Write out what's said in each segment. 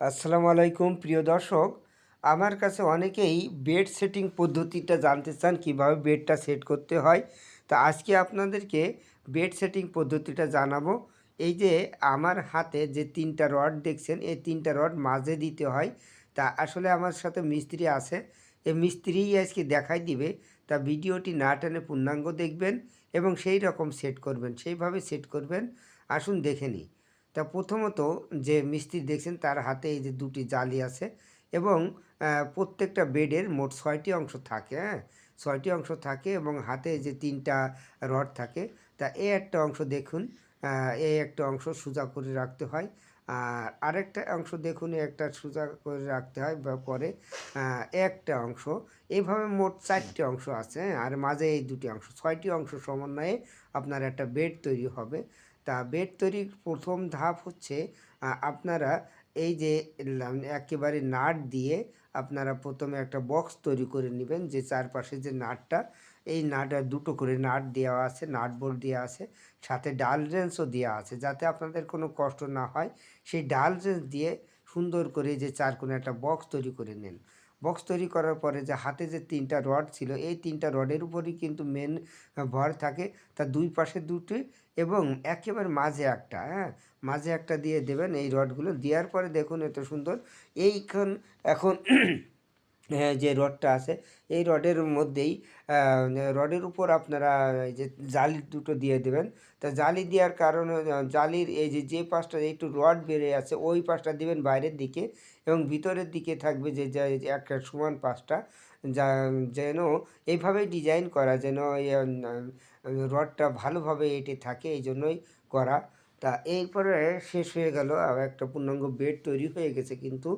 আসসালামু আলাইকুম, প্রিয় দর্শক। আমার কাছে অনেকেই বেড সেটিং পদ্ধতিটা জানতে চান, কীভাবে বেডটা সেট করতে হয়। তা আজকে আপনাদেরকে বেড সেটিং পদ্ধতিটা জানাব। এই যে আমার হাতে যে তিনটা রড দেখছেন, এই তিনটা রড মাঝে দিতে হয়। তা আসলে আমার সাথে মিস্ত্রি আছে। এই মিস্ত্রিই আজকে দেখাই দিবে। তা ভিডিওটি না টানে পূর্ণাঙ্গ দেখবেন এবং সেই রকম সেট করবেন। সেইভাবে সেট করবেন। আসুন দেখে নিই। তা প্রথমত যে মিস্ত্রি দেখছেন তার হাতে এই যে দুটি জালি আছে এবং প্রত্যেকটা বেডের মোট ছয়টি অংশ থাকে হ্যাঁ? ছয়টি অংশ থাকে এবং হাতে যে তিনটা রড থাকে, তা এ একটা অংশ দেখুন এই একটা অংশ সোজা করে রাখতে হয়, আর আরেকটা অংশ দেখুন একটা সোজা করে রাখতে হয় বা পরে একটা অংশ। এইভাবে মোট চারটি অংশ আছে হ্যাঁ? আর মাঝে এই দুটি অংশ, ছয়টি অংশ সমন্বয়ে আপনার একটা বেড তৈরি হবে। তা বেড তৈরির প্রথম ধাপ হচ্ছে আপনারা এই যে একেবারে নাট দিয়ে আপনারা প্রথমে একটা বক্স তৈরি করে নেবেন যে চারপাশে যে নাটটা, এই নাট দুটো করে নাট দেওয়া আছে নাট বোল্ট দেওয়া আছে, সাথে ডাল রেঞ্চও দেওয়া আছে, যাতে আপনাদের কোনো কষ্ট না হয়। সেই ডাল রেঞ্চ দিয়ে সুন্দর করে যে চার কোণে একটা বক্স তৈরি করে নেন। বক্স তৈরি করার পরে যে হাতে যে তিনটা রড ছিল, এই তিনটা রডের উপরই কিন্তু মেন ভর থাকে। তার দুই পাশে দুটি এবং একেবারে মাঝে একটা হ্যাঁ? মাঝে একটা দিয়ে দেবেন এই রডগুলো। দেওয়ার পরে দেখুন এত সুন্দর। এইখান, এখন যে রডটা আছে, এই রডের মধ্যেই রডের উপর আপনারা এই যে জালি দুটো দিয়ে দেবেন। তা জালি দেওয়ার কারণে, জালির এই যে যে পাশটা একটু রড বেড়ে আছে, ওই পাশটা দিবেন বাইরের দিকে এবং ভিতরের দিকে থাকবে যে একটা সমান পাশটা। যা, যেন এইভাবেই ডিজাইন করা, যেন রডটা ভালোভাবে এটে থাকে, এই জন্যই করা। তা এরপরে শেষ হয়ে গেল আর একটা পূর্ণাঙ্গ বেড তৈরি হয়ে গেছে। কিন্তু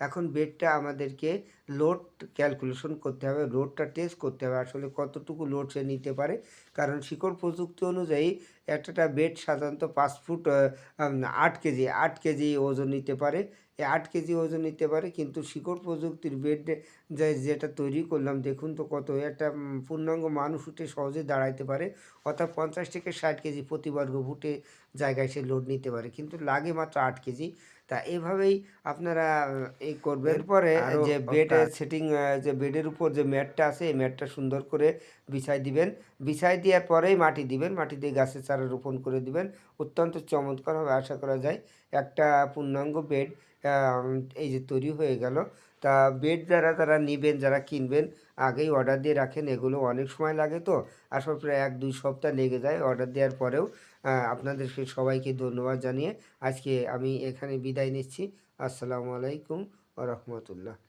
এখন বেডটা আমাদেরকে লোড ক্যালকুলেশন করতে হবে লোডটা টেস্ট করতে হবে। আসলে কতটুকু লোড সে নিতে পারে? কারণ শিকড় প্রযুক্তি অনুযায়ী একটা বেড সাধারণত পাঁচ ফুট আট কেজি আট কেজি ওজন নিতে পারে। এই আট কেজি ওজন নিতে পারে কিন্তু শিকড় প্রযুক্তির বেড যে যেটা তৈরি করলাম দেখুন তো কত একটা পূর্ণাঙ্গ মানুষ উঠে সহজে দাঁড়াইতে পারে। অর্থাৎ পঞ্চাশ থেকে ষাট কেজি প্রতি বর্গ ফুটে জায়গায় সে লোড নিতে পারে কিন্তু লাগে মাত্র আট কেজি। তা এভাবেই আপনারা এই করবেন। পরে যে বেডের কাজ। সেটিং যে বেডের উপর যে ম্যাটটা আছে এই ম্যাটটা সুন্দর করে বিছাই দিবেন। বিছাই দেওয়ার পরেই মাটি দিবেন মাটি দিয়ে গাছের চারা রোপণ করে দিবেন। অত্যন্ত চমৎকার হবে, আশা করা যায়। একটা পূর্ণাঙ্গ বেড এই যে তৈরি হয়ে গেল। তা বেড যারা, তারা নেবেন, যারা কিনবেন, আগেই অর্ডার দিয়ে রাখেন। এগুলো অনেক সময় লাগে তো। আসলে প্রায় এক দুই সপ্তাহ লেগে যায় অর্ডার দেওয়ার পরেও। আপনাদেরকে সবাইকে ধন্যবাদ জানিয়ে আজকে আমি এখানে বিদায় নিচ্ছি। আসসালামু আলাইকুম রহমতুল্লাহ।